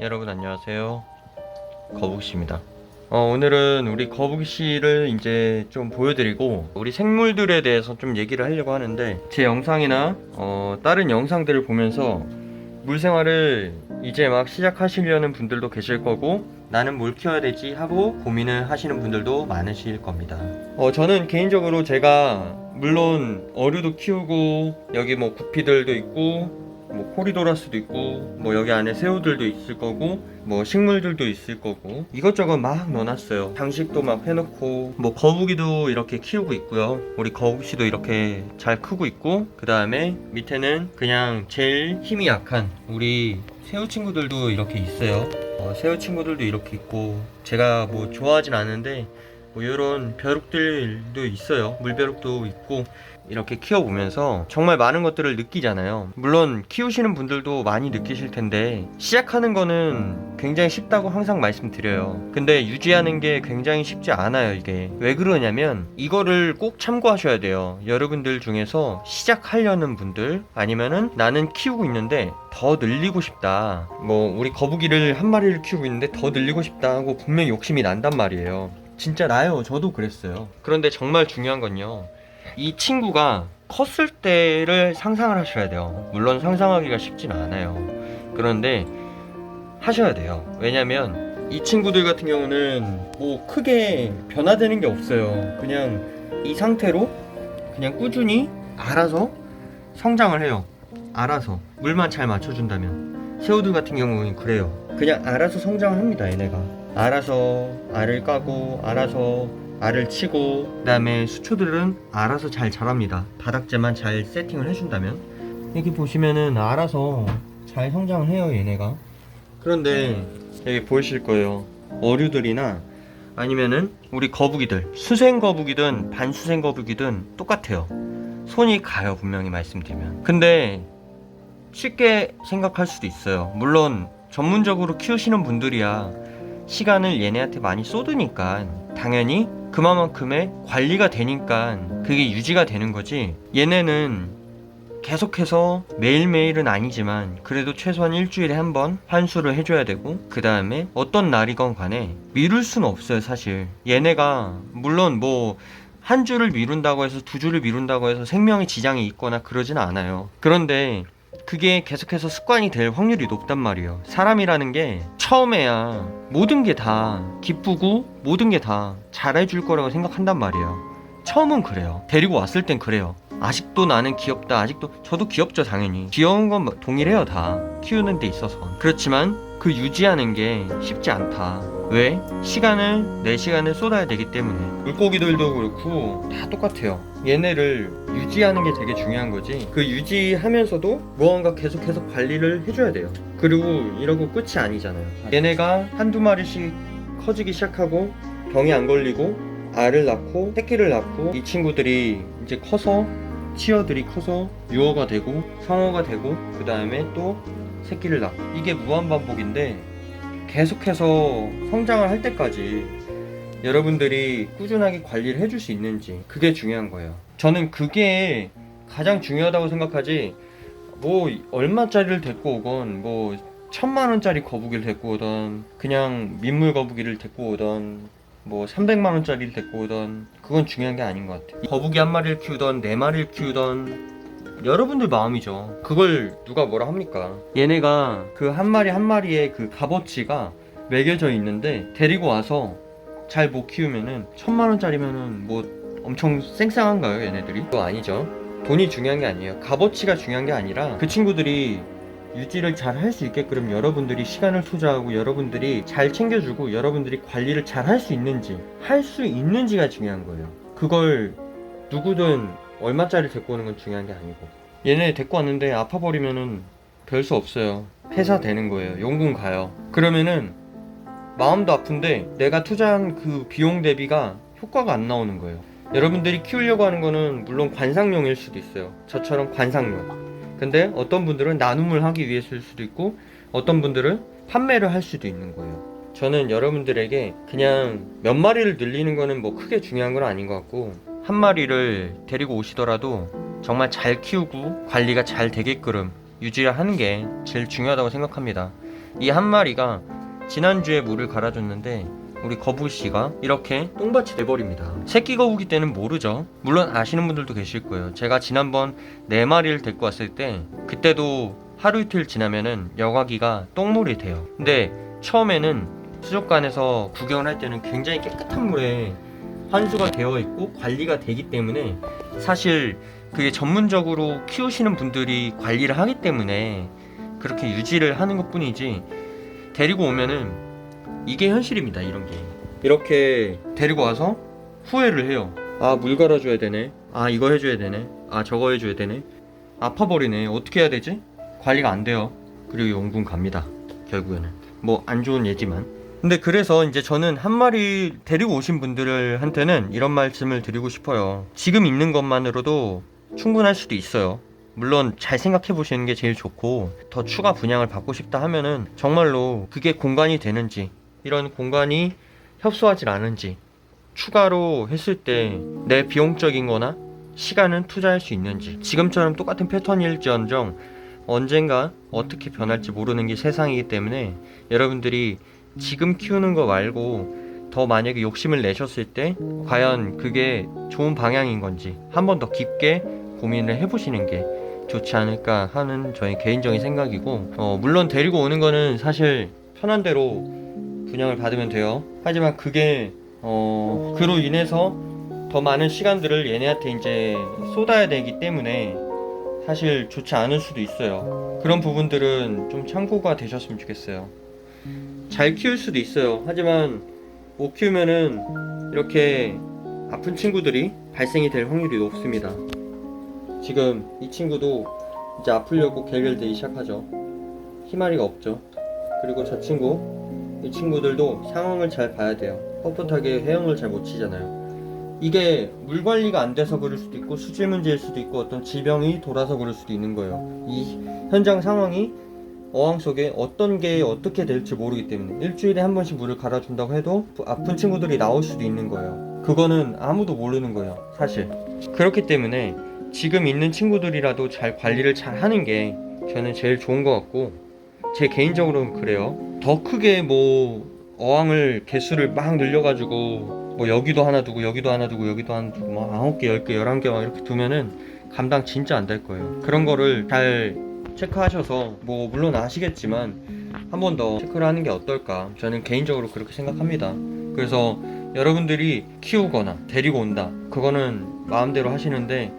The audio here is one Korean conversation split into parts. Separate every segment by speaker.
Speaker 1: 여러분 안녕하세요. 거북씨입니다. 어, 오늘은 우리 거북씨를 이제 좀 보여드리고 우리 생물들에 대해서 좀 얘기를 하려고 하는데 제 영상이나 어, 다른 영상들을 보면서 물 생활을 이제 막 시작하시려는 분들도 계실 거고 나는 뭘 키워야 되지 하고 고민을 하시는 분들도 많으실 겁니다. 어, 저는 개인적으로 제가 물론 어류도 키우고 여기 뭐 구피들도 있고 뭐 코리도라스도 있고 뭐 여기 안에 새우들도 있을 거고 뭐 식물들도 있을 거고 이것저것 막 넣어놨어요. 장식도 막 해놓고 뭐 거북이도 이렇게 키우고 있고요. 우리 거북씨도 이렇게 잘 크고 있고 그 다음에 밑에는 그냥 제일 힘이 약한 우리 새우 친구들도 이렇게 있어요. 어, 새우 친구들도 이렇게 있고 제가 뭐 좋아하진 않은데 뭐 이런 벼룩들도 있어요. 물벼룩도 있고 이렇게 키워보면서 정말 많은 것들을 느끼잖아요. 물론 키우시는 분들도 많이 느끼실 텐데 시작하는 거는 굉장히 쉽다고 항상 말씀드려요. 근데 유지하는 게 굉장히 쉽지 않아요, 이게. 왜 그러냐면 이거를 꼭 참고하셔야 돼요. 여러분들 중에서 시작하려는 분들 아니면은 나는 키우고 있는데 더 늘리고 싶다. 뭐 우리 거북이를 한 마리를 키우고 있는데 더 늘리고 싶다 하고 분명히 욕심이 난단 말이에요. 진짜 나요. 저도 그랬어요. 그런데 정말 중요한 건요. 이 친구가 컸을 때를 상상을 하셔야 돼요. 물론 상상하기가 쉽진 않아요. 그런데 하셔야 돼요. 왜냐면 이 친구들 같은 경우는 뭐 크게 변화되는 게 없어요. 그냥 이 상태로 그냥 꾸준히 알아서 성장을 해요. 알아서 물만 잘 맞춰준다면 새우들 같은 경우는 그래요. 그냥 알아서 성장을 합니다. 얘네가 알아서 알을 까고 알아서 알을 치고 그다음에 수초들은 알아서 잘 자랍니다. 바닥재만 잘 세팅을 해준다면 여기 보시면은 알아서 잘 성장을 해요 얘네가. 그런데 여기 보이실 거예요. 어류들이나 아니면은 우리 거북이들 수생 거북이든 반수생 거북이든 똑같아요. 손이 가요 분명히 말씀드리면. 근데 쉽게 생각할 수도 있어요. 물론 전문적으로 키우시는 분들이야 시간을 얘네한테 많이 쏟으니까 당연히 그만큼의 관리가 되니까 그게 유지가 되는 거지. 얘네는 계속해서 매일매일은 아니지만 그래도 최소한 일주일에 한 번 환수를 해줘야 되고 그 다음에 어떤 날이건 간에 미룰 수는 없어요 사실. 얘네가 물론 뭐 한 주를 미룬다고 해서 두 주를 미룬다고 해서 생명에 지장이 있거나 그러진 않아요. 그런데 그게 계속해서 습관이 될 확률이 높단 말이에요. 사람이라는 게 처음에야 모든 게 다 기쁘고 모든 게 다 잘해줄 거라고 생각한단 말이에요. 처음은 그래요. 데리고 왔을 땐 그래요. 아직도 나는 귀엽다. 아직도 저도 귀엽죠, 당연히. 귀여운 건 동일해요, 다. 키우는 데 있어서. 그렇지만 그 유지하는 게 쉽지 않다. 왜? 시간을 내 시간을 쏟아야 되기 때문에. 물고기들도 그렇고 다 똑같아요. 얘네를 유지하는 게 되게 중요한 거지. 그 유지하면서도 무언가 계속 해서 관리를 해줘야 돼요. 그리고 이러고 끝이 아니잖아요. 얘네가 한두 마리씩 커지기 시작하고 병이 안 걸리고 알을 낳고 새끼를 낳고 이 친구들이 이제 커서 치어들이 커서 유어가 되고 성어가 되고 그 다음에 또 새끼를 낳고 이게 무한 반복인데 계속해서 성장을 할 때까지 여러분들이 꾸준하게 관리를 해줄 수 있는지 그게 중요한 거예요. 저는 그게 가장 중요하다고 생각하지 뭐 얼마짜리를 데리고 오건 뭐 천만 원짜리 거북이를 데리고 오던 그냥 민물 거북이를 데리고 오던 뭐 300만 원짜리를 데리고 오던 그건 중요한 게 아닌 것 같아요. 거북이 한 마리를 키우던 네 마리를 키우던 여러분들 마음이죠. 그걸 누가 뭐라 합니까? 얘네가 그 한 마리 한 마리의 그 값어치가 매겨져 있는데 데리고 와서 잘 못 키우면은 천만 원짜리면은 뭐 엄청 쌩쌩한가요, 얘네들이? 그거 아니죠. 돈이 중요한 게 아니에요. 값어치가 중요한 게 아니라 그 친구들이 유지를 잘 할 수 있게끔 여러분들이 시간을 투자하고 여러분들이 잘 챙겨주고 여러분들이 관리를 잘 할 수 있는지 할 수 있는지가 중요한 거예요. 그걸 누구든 얼마짜리 데리고 오는 건 중요한 게 아니고 얘네 데리고 왔는데 아파 버리면은 별 수 없어요. 폐사 되는 거예요. 용군 가요. 그러면은 마음도 아픈데 내가 투자한 그 비용 대비가 효과가 안 나오는 거예요. 여러분들이 키우려고 하는 거는 물론 관상용일 수도 있어요. 저처럼 관상용. 근데 어떤 분들은 나눔을 하기 위해서일 수도 있고 어떤 분들은 판매를 할 수도 있는 거예요. 저는 여러분들에게 그냥 몇 마리를 늘리는 거는 뭐 크게 중요한 건 아닌 것 같고 한 마리를 데리고 오시더라도 정말 잘 키우고 관리가 잘 되게끔 유지를 하는 게 제일 중요하다고 생각합니다. 이 한 마리가 지난주에 물을 갈아줬는데 우리 거북이씨가 이렇게 똥밭이 돼버립니다. 새끼 거북이 때는 모르죠. 물론 아시는 분들도 계실 거예요. 제가 지난번 네 마리를 데리고 왔을 때 그때도 하루 이틀 지나면은 여과기가 똥물이 돼요. 근데 처음에는 수족관에서 구경을 할 때는 굉장히 깨끗한 물에 환수가 되어 있고 관리가 되기 때문에 사실 그게 전문적으로 키우시는 분들이 관리를 하기 때문에 그렇게 유지를 하는 것 뿐이지 데리고 오면은 이게 현실입니다 이런 게. 이렇게 데리고 와서 후회를 해요. 아 물 갈아줘야 되네. 아 이거 해줘야 되네. 아 저거 해줘야 되네. 아파버리네. 어떻게 해야 되지? 관리가 안 돼요. 그리고 용군 갑니다 결국에는. 뭐 안 좋은 예지만 근데 그래서 이제 저는 한 마리 데리고 오신 분들 한테는 이런 말씀을 드리고 싶어요. 지금 있는 것만으로도 충분할 수도 있어요. 물론 잘 생각해 보시는 게 제일 좋고 더 추가 분양을 받고 싶다 하면은 정말로 그게 공간이 되는지 이런 공간이 협소하지 않은지 추가로 했을 때 내 비용적인 거나 시간은 투자할 수 있는지. 지금처럼 똑같은 패턴일지언정 언젠가 어떻게 변할지 모르는 게 세상이기 때문에 여러분들이 지금 키우는 거 말고 더 만약에 욕심을 내셨을 때 과연 그게 좋은 방향인 건지 한 번 더 깊게 고민을 해보시는 게 좋지 않을까 하는 저의 개인적인 생각이고 어, 물론 데리고 오는 거는 사실 편한 대로 분양을 받으면 돼요. 하지만 그게 어, 그로 인해서 더 많은 시간들을 얘네한테 이제 쏟아야 되기 때문에 사실 좋지 않을 수도 있어요. 그런 부분들은 좀 참고가 되셨으면 좋겠어요 잘 키울 수도 있어요 하지만 못 키우면은 이렇게 아픈 친구들이 발생이 될 확률이 높습니다 지금 이 친구도 이제 아프려고 결결되기 시작하죠. 희마리가 없죠. 그리고 저 친구, 이 친구들도 상황을 잘 봐야 돼요. 뻣뻣하게 헤엄을 잘 못 치잖아요. 이게 물 관리가 안 돼서 그럴 수도 있고 수질 문제일 수도 있고 어떤 질병이 돌아서 그럴 수도 있는 거예요. 이 현장 상황이 어항 속에 어떤 게 어떻게 될지 모르기 때문에 일주일에 한 번씩 물을 갈아준다고 해도 아픈 친구들이 나올 수도 있는 거예요. 그거는 아무도 모르는 거예요, 사실. 그렇기 때문에 지금 있는 친구들이라도 잘 관리를 잘 하는 게 저는 제일 좋은 것 같고 제 개인적으로는 그래요. 더 크게 뭐 어항을 개수를 막 늘려가지고 뭐 여기도 하나 두고 여기도 하나 두고 여기도 하나 두고 막 아홉 개, 열 개, 열한 개 막 이렇게 두면은 감당 진짜 안 될 거예요. 그런 거를 잘 체크하셔서 뭐 물론 아시겠지만 한 번 더 체크를 하는 게 어떨까? 저는 개인적으로 그렇게 생각합니다. 그래서 여러분들이 키우거나 데리고 온다. 그거는 마음대로 하시는데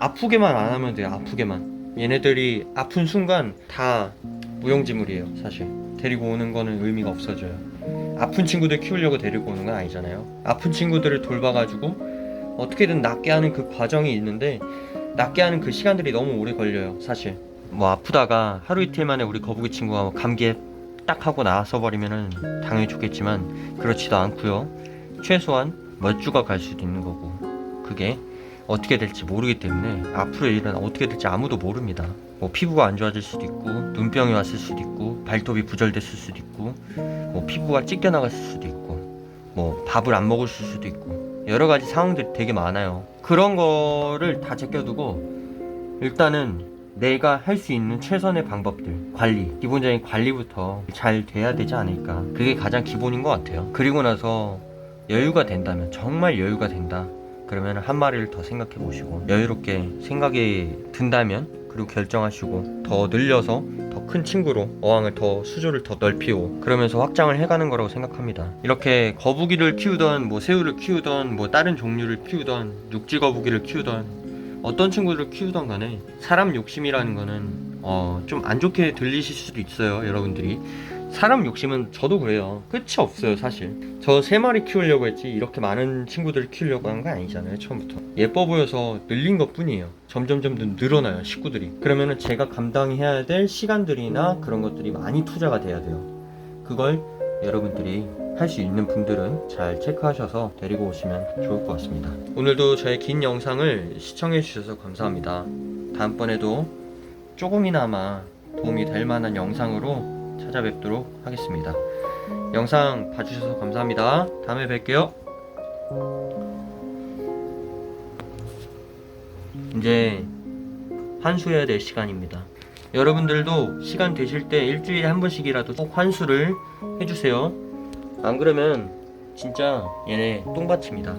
Speaker 1: 아프게만 안 하면 돼요 아프게만. 얘네들이 아픈 순간 다 무용지물이에요 사실. 데리고 오는 거는 의미가 없어져요. 아픈 친구들 키우려고 데리고 오는 건 아니잖아요. 아픈 친구들을 돌봐가지고 어떻게든 낫게 하는 그 과정이 있는데 낫게 하는 그 시간들이 너무 오래 걸려요 사실 뭐 아프다가 하루 이틀 만에 우리 거북이 친구가 뭐 감기에 딱 하고 나서 버리면은 당연히 좋겠지만 그렇지도 않고요 최소한 몇 주가 갈 수도 있는 거고 그게 어떻게 될지 모르기 때문에 앞으로의 일은 어떻게 될지 아무도 모릅니다. 뭐 피부가 안 좋아질 수도 있고 눈병이 왔을 수도 있고 발톱이 부절됐을 수도 있고 뭐 피부가 찢겨 나갔을 수도 있고 뭐 밥을 안 먹을 수도 있고 여러 가지 상황들이 되게 많아요. 그런 거를 다 제껴두고 일단은 내가 할 수 있는 최선의 방법들 관리 기본적인 관리부터 잘 돼야 되지 않을까. 그게 가장 기본인 것 같아요. 그리고 나서 여유가 된다면 정말 여유가 된다. 그러면 한 마리를 더 생각해 보시고 여유롭게 생각이 든다면 그리고 결정하시고 더 늘려서 더 큰 친구로 어항을 더 수조를 더 넓히고 그러면서 확장을 해가는 거라고 생각합니다. 이렇게 거북이를 키우던 뭐 새우를 키우던 뭐 다른 종류를 키우던 육지 거북이를 키우던 어떤 친구들을 키우던 간에 사람 욕심이라는 거는 어, 좀 안 좋게 들리실 수도 있어요, 여러분들이. 사람 욕심은 저도 그래요. 끝이 없어요, 사실. 저 세 마리 키우려고 했지 이렇게 많은 친구들을 키우려고 한거 아니잖아요, 처음부터. 예뻐 보여서 늘린 것 뿐이에요. 점점점 더 늘어나요, 식구들이. 그러면은 제가 감당해야 될 시간들이나 그런 것들이 많이 투자가 돼야 돼요. 그걸 여러분들이 할 수 있는 분들은 잘 체크하셔서 데리고 오시면 좋을 것 같습니다. 오늘도 저의 긴 영상을 시청해 주셔서 감사합니다. 다음번에도 조금이나마 도움이 될 만한 영상으로 찾아뵙도록 하겠습니다. 영상 봐주셔서 감사합니다. 다음에 뵐게요. 이제 환수해야 될 시간입니다. 여러분들도 시간 되실 때 일주일에 한 번씩이라도 꼭 환수를 해주세요. 안 그러면 진짜 얘네 똥밭입니다.